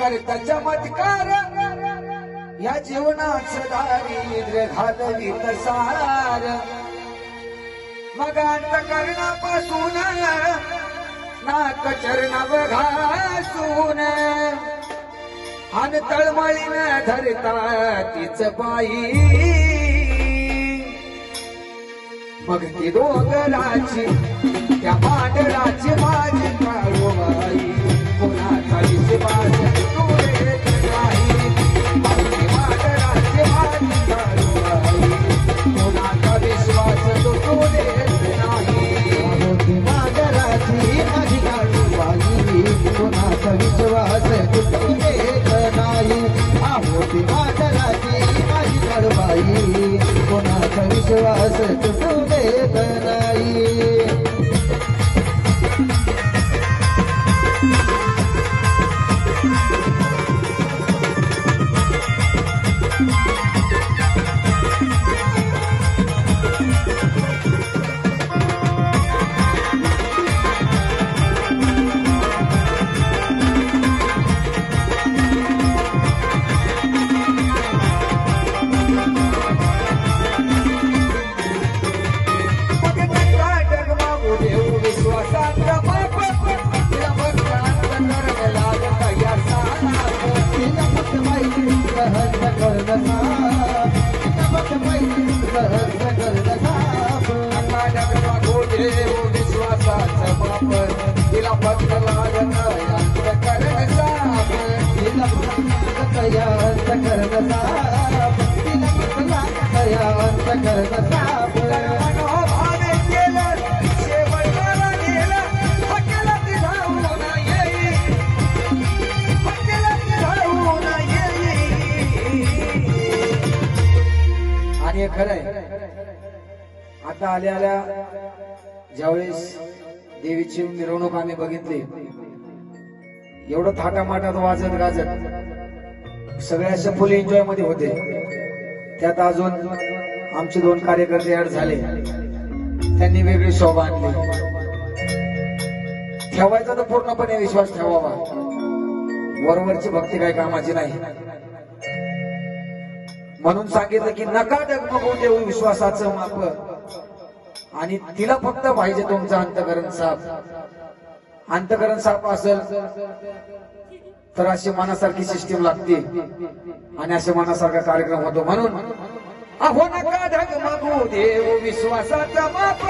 करता चमत्कार या जीवनाच दारिद्र्य घालवीत सार मग अंत करणापासून नाक चरणव घासून अन तळमळीन धरता तीच बाई. मग ती डोंगराची त्या पांढराची तुटू खरंय. आता आल्या आल्या ज्यावेळेस देवीची मिरवणूक आम्ही बघितली एवढं थाटामाटात वाजत गाजत सगळे फुल एन्जॉयमध्ये होते. त्यात अजून आमचे दोन कार्यकर्ते ऍड झाले. त्यांनी वेगळी शोभा आणली. ठेवायचा तर पूर्णपणे विश्वास ठेवावा. वरवरची भक्ती काही कामाची नाही. म्हणून सांगितलं की नका डगमगू देऊ विश्वासाचं माप. आणि तिला फक्त पाहिजे तुमचं अंतकरण साप. अंतकरण साप असेल तर अशी मनासारखी सिस्टीम लागते. आणि अशा मनासारखा कार्यक्रम होतो म्हणून अहो नका डगमगू देऊ विश्वासाचं माप.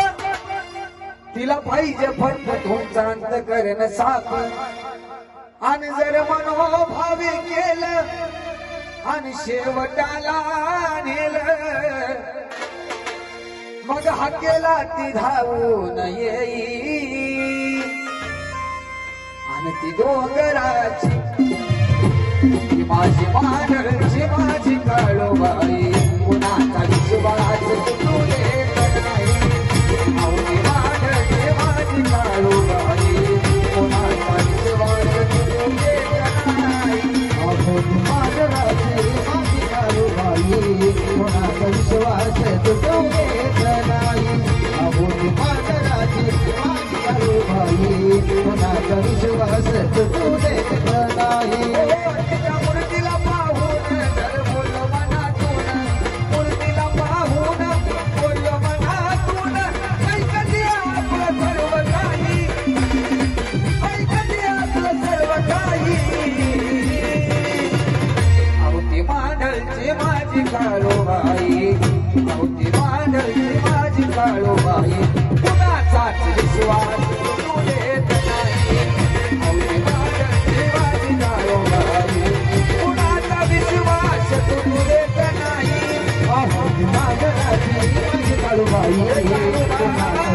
तिला पाहिजे फक्त तुमचं अंतकरण साप. आणि जर मनोभावी केलं आणि शेवटाला नेल मग हाकेला ती धावून येई आणि ती डोंगराची माझी मांडळची माझी काळोबाई विश्वास तुटू देत नाही आपण मागराची कोणाचा विश्वास तुटू देत नाही तुम्हारी